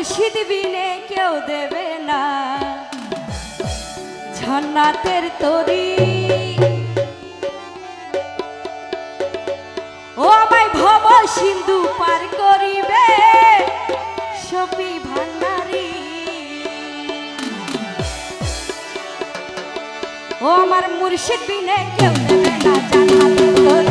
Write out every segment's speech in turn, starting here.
মুর্শিদ বিনে কেউ দেবে না। ঝন্নাতের তরি। ও আমায় ভব সিন্ধু পার করিবে সপি ভান্ডারি। ও আমার মুর্শিদ বিনে কেউ দেবে না জান্নাতের তরি।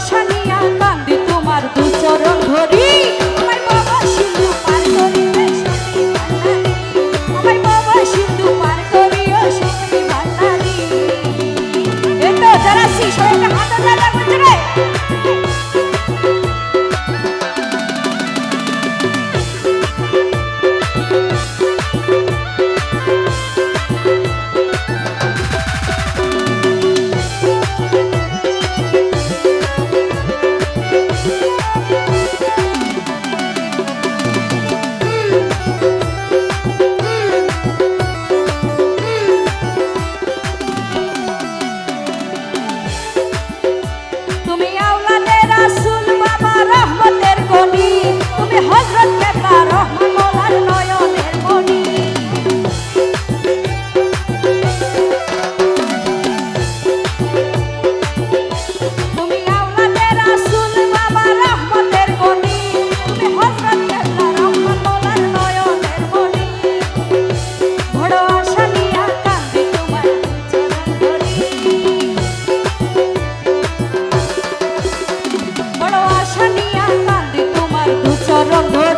ভালোবাসা রথ